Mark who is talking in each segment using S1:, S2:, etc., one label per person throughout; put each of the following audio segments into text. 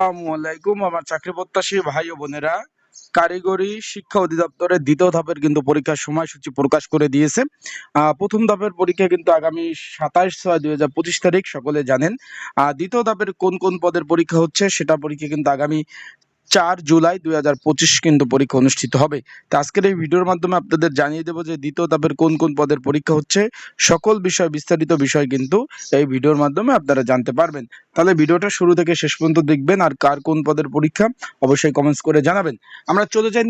S1: আসসালামু আলাইকুম। আমার চাকরি প্রত্যাশী ভাই ও বোনেরা, কারিগরি শিক্ষা অধিদপ্তরের দ্বিতীয় ধাপের কিন্তু পরীক্ষার সময়সূচি প্রকাশ করে দিয়েছে। প্রথম ধাপের পরীক্ষা কিন্তু আগামী সাতাশ ছয় দুই হাজার পঁচিশ তারিখ, সকলে জানেন। দ্বিতীয় ধাপের কোন কোন পদের পরীক্ষা হচ্ছে সেটা পরীক্ষা কিন্তু আগামী চার জুলাই দুই হাজার পঁচিশ কিন্তু পরীক্ষা অনুষ্ঠিত হবে। তো আজকের এই ভিডিওর মাধ্যমে আপনাদের জানিয়ে দেবো যে দ্বিতীয় ধাপের কোন কোন পদের পরীক্ষা হচ্ছে। সকল বিষয়, বিস্তারিত বিষয় কিন্তু এই ভিডিওর মাধ্যমে আপনারা জানতে পারবেন। তাহলে ভিডিওটা শুরু থেকে শেষ পর্যন্ত দেখবেন আর কার কোন পদের পরীক্ষা, অবশ্যই কমেন্টস করে জানাবেন। আমরা চলে যাই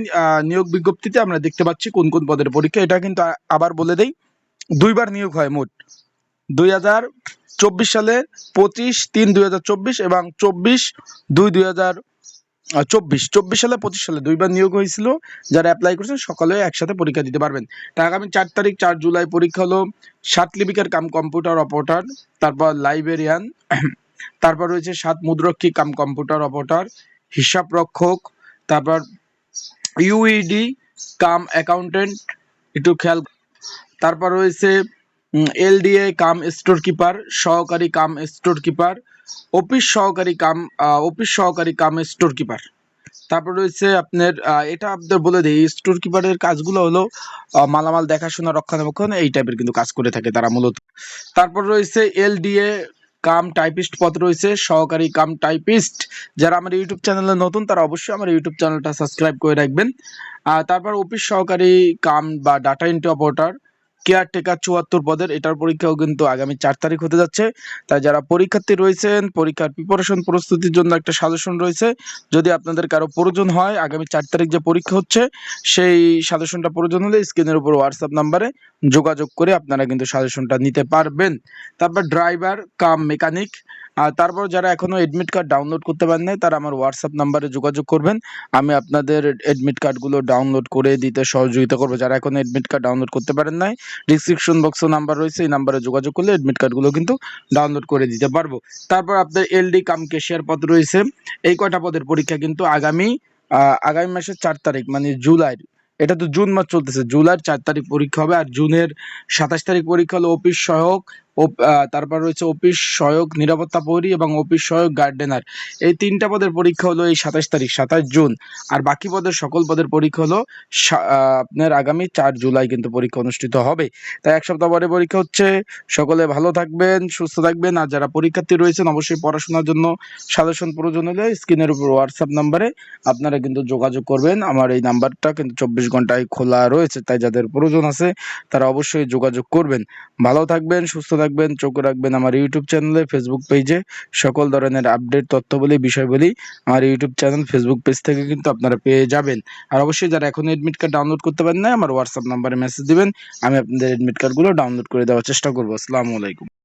S1: নিয়োগ বিজ্ঞপ্তিতে। আমরা দেখতে পাচ্ছি কোন কোন পদের পরীক্ষা। এটা কিন্তু আবার বলে দেই, দুইবার নিয়োগ হয় মোট। দুই হাজার চব্বিশ সালে পঁচিশ তিন দুই হাজার চব্বিশ এবং চব্বিশ দুই দুই হাজার চব্বিশ চব্বিশ সালে, পঁচিশ সালে দুইবার নিয়োগ হয়েছিল। যারা অ্যাপ্লাই করেছেন, সকলে একসাথে পরীক্ষা দিতে পারবেন। তা আগামী চার তারিখ, চার জুলাই পরীক্ষা হলো সাত লিপিকার কাম কম্পিউটার অপারেটর তারপর লাইব্রেরিয়ান তারপর রয়েছে সাত মুদ্রক্ষী কাম কম্পিউটার অপারেটর হিসাব রক্ষক, তারপর ইউইডি কাম অ্যাকাউন্টেন্ট একটু খেয়াল তারপর রয়েছে এলডিএ কাম স্টোর কিপার, সহকারী কাম স্টোর কিপার, অফিস সহকারী কাম অফিস সহকারী কাম স্টোর কিপার। তারপর রয়েছে আপনার এটা আপনাদের বলে দিই, স্টোর কিপারের কাজগুলো হলো মালামাল দেখাশোনা, রক্ষণাবেক্ষণ, এই টাইপের কিন্তু কাজ করে থাকে তারা মূলত। তারপর রয়েছে এলডিএ কাম টাইপিস্ট পদ রয়েছে, সহকারী কাম টাইপিস্ট যারা আমার ইউটিউব চ্যানেলে নতুন, তারা অবশ্যই আমার ইউটিউব চ্যানেলটা সাবস্ক্রাইব করে রাখবেন। তারপর অফিস সহকারী কাম বা ডাটা এন্ট্রি অপারেটর কেয়ারটেকার চুয়াত্তর পদের, এটার পরীক্ষাও কিন্তু আগামী চার তারিখ হতে যাচ্ছে। তাই যারা পরীক্ষার্থী রয়েছেন, পরীক্ষার প্রিপারেশন প্রস্তুতির জন্য একটা সাজেশন রয়েছে। যদি আপনাদের কারও প্রয়োজন হয়, আগামী চার তারিখ যে পরীক্ষা হচ্ছে, সেই সাজেশনটা প্রয়োজন হলে স্ক্রিনের উপর হোয়াটসঅ্যাপ নাম্বারে যোগাযোগ করে আপনারা কিন্তু সাজেশনটা নিতে পারবেন। তারপর ড্রাইভার কাম মেকানিক আর তারপর যারা এখনও এডমিট কার্ড ডাউনলোড করতে পারেন নাই, তারা আমার হোয়াটসঅ্যাপ নাম্বারে যোগাযোগ করবেন। আমি আপনাদের এডমিট কার্ডগুলো ডাউনলোড করে দিতে সহযোগিতা করব। যারা এখনও এডমিট কার্ড ডাউনলোড করতে পারেন নাই ডিসক্রিপশন বক্সে নাম্বার রয়েছে, এই নাম্বারে যোগাযোগ করলে এডমিট কার্ডগুলো কিন্তু ডাউনলোড করে দিতে পারব। তারপর আপনার এলডি কাম কেশিয়ার পদ রয়েছে। এই কয়টা পদের পরীক্ষা কিন্তু আগামী আগামী মাসের চার তারিখ মানে জুলাই, এটা তো জুন মাস চলতেছে। জুলাইয়ের চার তারিখ পরীক্ষা হবে আর জুনের সাতাশ তারিখ পরীক্ষা হলো অফিস সহায়ক তারপর রয়েছে অফিস সহায়ক নিরাপত্তা প্রহরী এবং অফিস সহায়ক গার্ডেনার। এই তিনটা পদের পরীক্ষা হলো এই সাতাশ তারিখ, সাতাশ জুন। আর বাকি পদের সকল পদের পরীক্ষা হলো আপনার আগামী চার জুলাই কিন্তু পরীক্ষা অনুষ্ঠিত হবে। তাই এক সপ্তাহ পরে পরীক্ষা হচ্ছে। সকলে ভালো থাকবেন, সুস্থ থাকবেন। আর যারা পরীক্ষার্থী রয়েছেন, অবশ্যই পড়াশোনার জন্য সাজেশন প্রয়োজন হলে স্ক্রিনের উপর হোয়াটসঅ্যাপ নাম্বারে আপনারা কিন্তু যোগাযোগ করবেন। আমার এই নাম্বারটা কিন্তু চব্বিশ ঘন্টায় খোলা রয়েছে। তাই যাদের প্রয়োজন আছে, তারা অবশ্যই যোগাযোগ করবেন। ভালো থাকবেন, সুস্থ থাকবেন। চোখ রাখবেন আমার ইউটিউব চ্যানেলে ফেসবুক পেজে সকল ধরনের আপডেট তথ্যবলী, বিষয়বলী আমার ইউটিউব চ্যানেল ফেসবুক পেজ থেকে কিন্তু আপনারা পেয়ে যাবেন। আর অবশ্যই যারা এখন এডমিট কার্ড ডাউনলোড করতে পারেন না আমার হোয়াটসঅ্যাপ নাম্বারে মেসেজ দিবেন। আমি আপনাদের এডমিট কার্ডগুলো ডাউনলোড করে দেওয়ার চেষ্টা করব। আসসালামু আলাইকুম।